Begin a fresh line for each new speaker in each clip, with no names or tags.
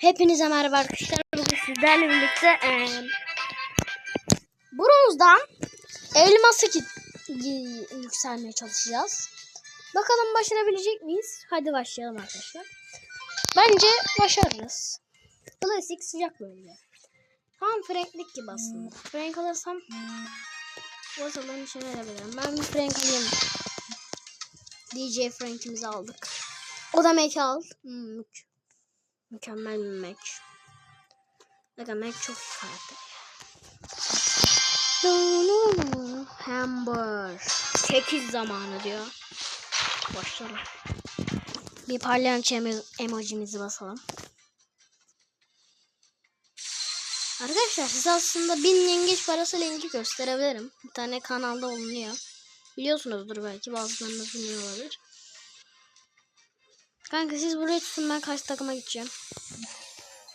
Hepinize merhaba arkadaşlar. Bugün sizlerle birlikte eee bronzdan elması yükselmeye çalışacağız. Bakalım başarabilecek miyiz? Hadi başlayalım arkadaşlar. Bence başarırız. Klasik sıcak bölge. Tam franklik gibi aslında. Frank alırsam Wasaların içine verebilirim. Ben bir Frank alayım. DJ Frank'imizi aldık. O da Mac al. Hmm, Mükemmel bir Mac. Bakın Mac çok iyi karakter. Hamburger. 8 zamanı diyor. Başlayalım. Bir parlayan emo- emojimizi basalım. Arkadaşlar size aslında bin yengeç parası linki gösterebilirim. Bir tane kanalda bulunuyor. Biliyorsunuzdur belki bazılarınız bilmiyor olabilir. Kanka siz buraya tutun ben karşı takıma gideceğim.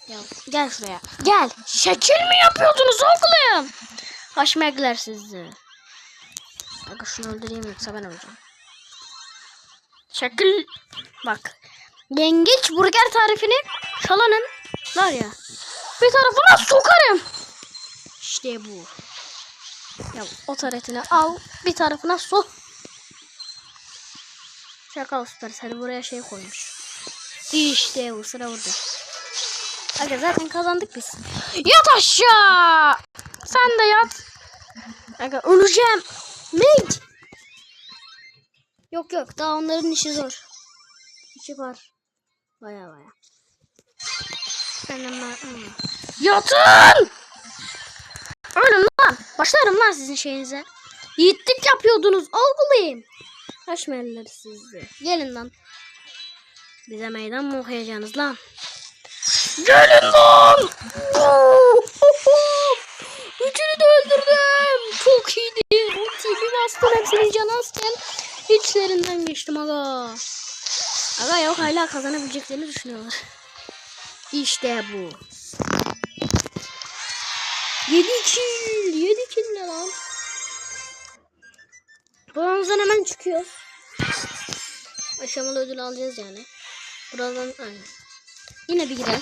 Ya gel şuraya. Gel. Şekil mi yapıyordunuz oğlum? Haşmekler sizi. Kanka şunu öldüreyim yoksa ben öleceğim. Şekil. Bak. Yengeç burger tarifini çalanın var ya. Bir tarafına sokarım. İşte bu. Ya o taretini al. Bir tarafına sok. Şaka Supercell buraya şey koymuş. İşte bu sıra burada. Aga zaten kazandık biz. Yat aşağı. Sen de yat. Aga öleceğim. Meg. Yok yok daha onların işi zor. İşi var. Baya baya. Benim ben... Yatın! Ölün lan. Başlarım lan sizin şeyinize. Yiğitlik yapıyordunuz. Algılayayım. Haşmerler sizi. Gelin lan. Bize meydan mı okuyacaksınız lan? Gelin lan! Üçünü de öldürdüm. Çok iyiydi. Ultiyi bastım hepsinin canı azken içlerinden geçtim aga. Aga yok hala kazanabileceklerini düşünüyorlar. İşte bu. 7 kill. 7 kill ne lan? Bronzdan hemen çıkıyoruz. Aşamalı ödül alacağız yani. Birazdan aynen. Yine bir girer.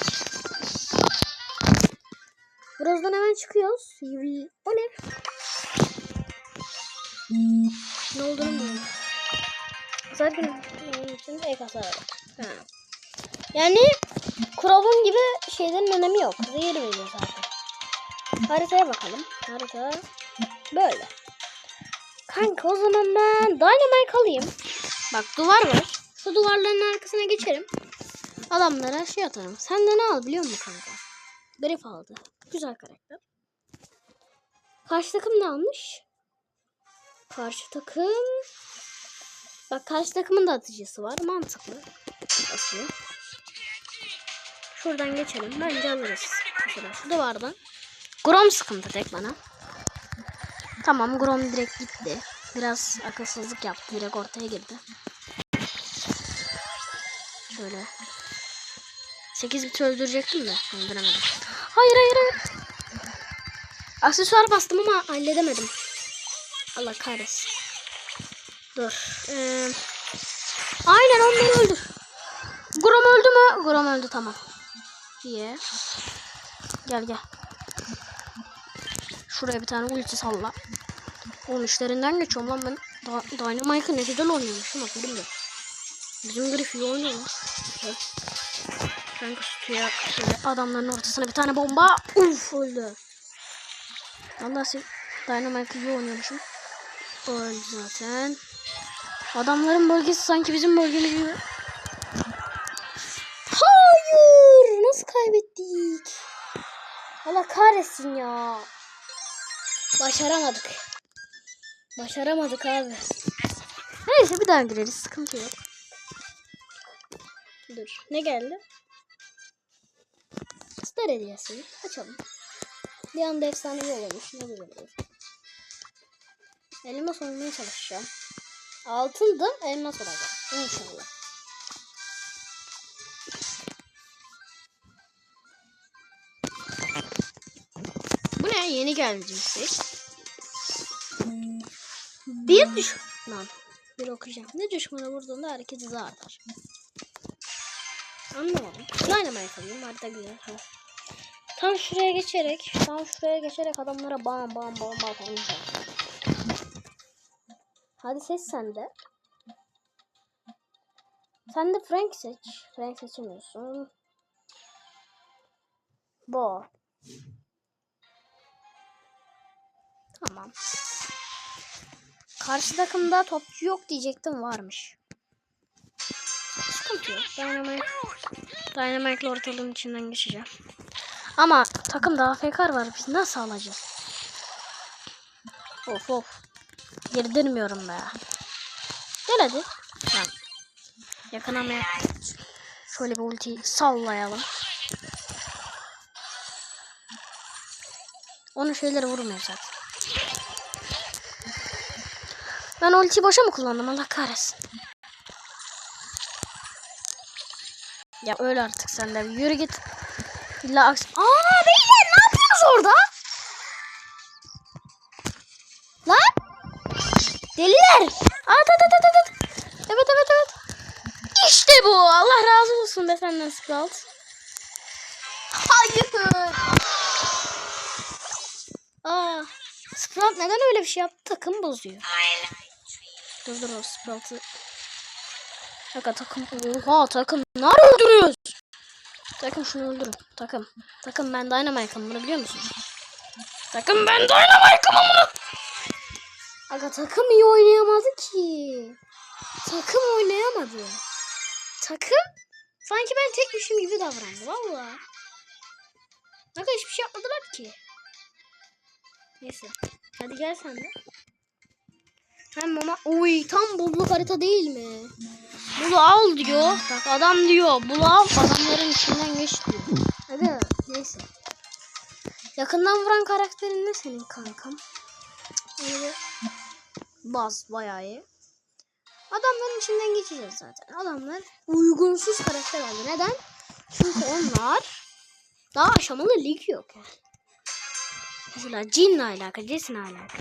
Birazdan hemen çıkıyoruz. O ne? Ne olduğunu bilmiyorum. Zaten benim için de ek hasar. Ha. Yani Krov'un gibi şeylerin önemi yok. Zehir veriyor zaten. Haritaya bakalım. Harita böyle. Kanka o zaman ben Dynamite alayım. Bak duvar var. Şu duvarların arkasına geçerim. Adamlara şey atarım. Sen de ne al biliyor musun kanka? Grif aldı. Güzel karakter. Karşı takım ne almış? Karşı takım... Bak karşı takımın da atıcısı var. Mantıklı. Atıyor. Şuradan geçelim. Bence alırız. Şu duvardan. Grom sıkıntı tek bana. Tamam Grom direkt gitti. Biraz akılsızlık yaptı. Direkt ortaya girdi. Şöyle. 8 bit öldürecektim de öldüremedim. Hayır hayır hayır. Aksesuar bastım ama halledemedim. Allah kahretsin. Dur. Ee, aynen onları öldür. Grom öldü mü? Grom öldü tamam. Diye. Gel gel. Şuraya bir tane ulti salla. Oğlum işlerinden geçiyorum lan ben. Da Dynamite'ı ne güzel oynuyormuşum bak benim de. Bizim Griff iyi oynuyor lan. Kanka suya şöyle adamların ortasına bir tane bomba. Uf öldü. Vallahi sen Dynamite'ı iyi oynuyormuşum. Öldü zaten. Adamların bölgesi sanki bizim bölgemiz gibi. Hayır! Nasıl kaybettik? Allah kahretsin ya. Başaramadık. Başaramadık abi. Neyse bir daha gireriz. Sıkıntı yok. Dur. Ne geldi? Star hediyesi. Açalım. Bir anda efsanevi olmuş. Ne güzel olur. Elmas olmaya çalışacağım. Altındı. Elmas olacak. İnşallah. Bu ne? Yeni geldi cinsek. Bir düşman. Bir okuyacağım. Ne düşmanı vurduğunda hareket hızı artar. Anlamadım. Dynamite alayım. Harita güzel. Ha. Tam şuraya geçerek, tam şuraya geçerek adamlara bam bam bam bam atalım. Hadi seç sen de. Sen de Frank seç. Frank seçemiyorsun. Bo. Tamam. Karşı takımda topçu yok diyecektim varmış. Sıkıntı yok. Dynamite, Dynamite'la ortalığın içinden geçeceğim. Ama takımda AFK var. Biz nasıl alacağız? Of of. Girdirmiyorum be. Gel hadi. Tamam. Yakınamaya. Şöyle bir ultiyi sallayalım. Onun şeyleri vurmuyor. Ben ultiyi boşa mı kullandım? Allah kahretsin. Ya öyle artık sen de. Yürü git. İlla aks... Aa beyler ne yapıyorsunuz orada? Lan! Deliler! At at at at at. Evet evet evet. İşte bu. Allah razı olsun be senden Sprout. Hayır. Aa, Sprout neden öyle bir şey yaptı? Takım bozuyor. Dur dur o takım. Oha takım. Nar öldürüyoruz. Takım şunu öldürün. Takım. Takım ben Dynamite'ım bunu biliyor musun? Takım ben Dynamite'ım bunu. Aga takım iyi oynayamadı ki. Takım oynayamadı. Takım sanki ben tekmişim gibi davrandı valla. Aga hiçbir şey yapmadılar ki. Neyse. Hadi gel sen de. Hem mama... Uy tam buzluk harita değil mi? Bunu al diyor. Bak adam diyor. Bunu al adamların içinden geç diyor. Hadi neyse. Yakından vuran karakterin ne senin kankam? Öyle baz bayağı iyi. Adamların içinden geçeceğiz zaten. Adamlar uygunsuz karakter aldı. Neden? Çünkü onlar daha aşamalı lig yok yani. Mesela cinle alaka, cesin alaka.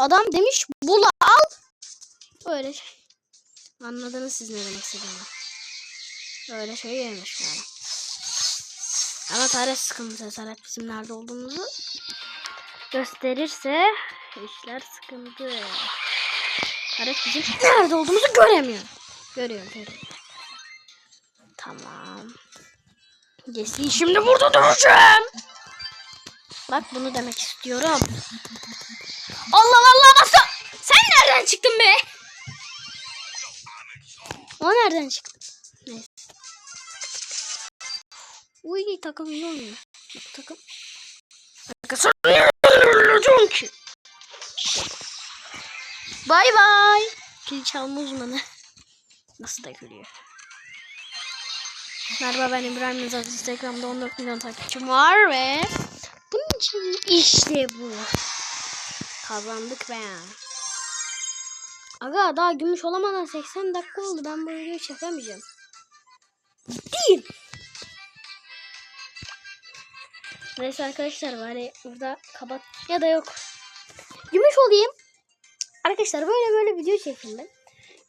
Adam demiş bula al. Öyle şey. Anladınız siz ne demek istediğimi. Öyle şey yemiş yani. Ama Taret sıkıntı. Taret bizim nerede olduğumuzu gösterirse işler sıkıntı. Taret bizim nerede olduğumuzu göremiyor. Görüyorum görüyorum. Tamam. Jesse'yi şimdi burada döveceğim. Bak bunu demek istiyorum. Allah Allah nasıl? Sen nereden çıktın be? O nereden çıktı? Neyse. Uy takım iyi oynuyor. Bak takım. Öleceğim ki. Bay bay. Kil çalma uzmanı. Nasıl da gülüyor. Merhaba ben İbrahim Nizat. Instagram'da 14 milyon takipçim var ve için işte bu. Kazandık be. Aga daha gümüş olamadan 80 dakika oldu. Ben bu videoyu çekemeyeceğim. Değil. Neyse arkadaşlar bari burada kapat ya da yok. Gümüş olayım. Arkadaşlar böyle böyle video çekeyim ben.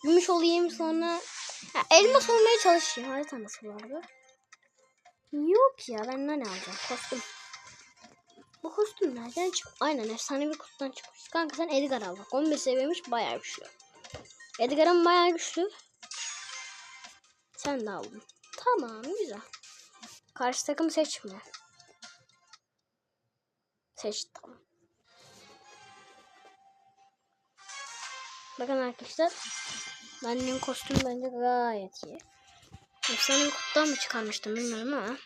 Gümüş olayım sonra ha, elmas olmaya çalışayım. Harita nasıl vardı? Yok ya ben ne alacağım? Kostüm. Bu kostüm nereden çıktı? Aynen efsane bir kutudan çıkmış. Kanka sen Edgar al bak. 15 seviyemiş bayağı güçlü. Edgar'ın bayağı güçlü. Sen de aldın. Tamam güzel. Karşı takım seçme. Seç tamam. Bakın arkadaşlar. Benim kostüm bence gayet iyi. Efsane kutudan mı çıkarmıştım bilmiyorum ama.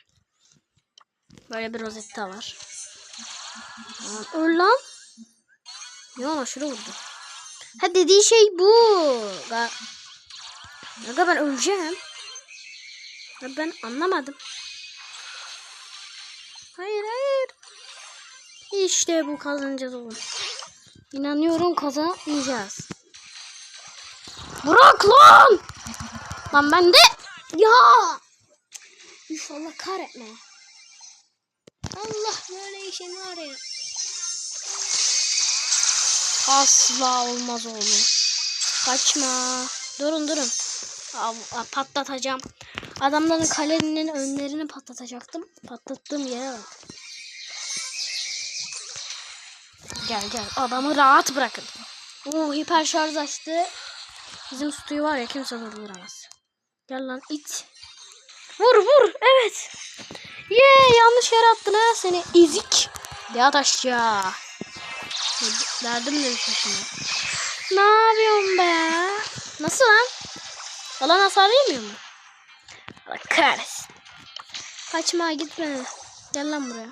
Böyle bir rozetta var. Öl lan. Ya aşırı vurdu. Ha dediği şey bu. Ga Aga ben öleceğim. Ya ben anlamadım. Hayır hayır. İşte bu kazanacağız oğlum. İnanıyorum kazanacağız. Bırak lan. Lan ben de. Ya. İnşallah kahretme. Allah böyle işe ne arıyor? Asla olmaz oğlum. Kaçma. Durun durun. Patlatacağım. Adamların kalenin önlerini patlatacaktım. Patlattığım yere. Gel gel adamı rahat bırakın. Oo hiper şarj açtı. Bizim Stu'yu var ya kimse durduramaz. Gel lan it. Vur vur evet. Ye yanlış yere attın ha seni ezik. Yat aşağı. Derdim de şimdi. Ne yapıyorsun be? Nasıl lan? Alan hasar yemiyor mu? Allah kahretsin. Kaçma gitme. Gel lan buraya.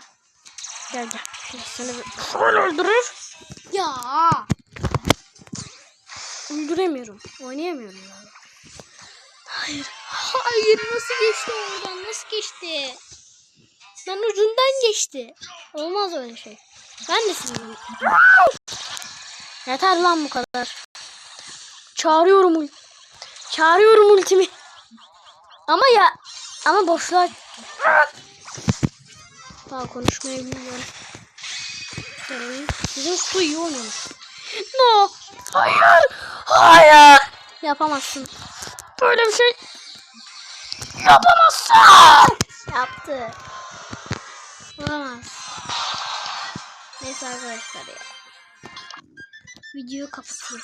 Gel gel. Seni bir şöyle öldürür. Ya. Öldüremiyorum. Oynayamıyorum ya. Hayır. Hayır nasıl geçti oradan? Nasıl geçti? Lan ucundan geçti. Olmaz öyle şey. Ben de sinirliyim. Yeter lan bu kadar. Çağırıyorum ul. Çağırıyorum ultimi. Ama ya ama boşluğa daha konuşmayı bilmiyorum. Bizim su iyi oynuyormuş. No. Hayır. Hayır. Yapamazsın. Böyle bir şey yapamazsın. Yaptı. Olamaz. Neyse arkadaşlar ya. Videoyu kapatayım.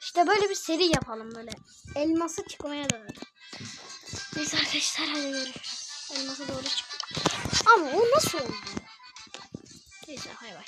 İşte böyle bir seri yapalım böyle. Elması çıkmaya doğru. Neyse arkadaşlar hadi görüşürüz. Elmasa doğru çık. Ama o nasıl oldu? Neyse hay bay.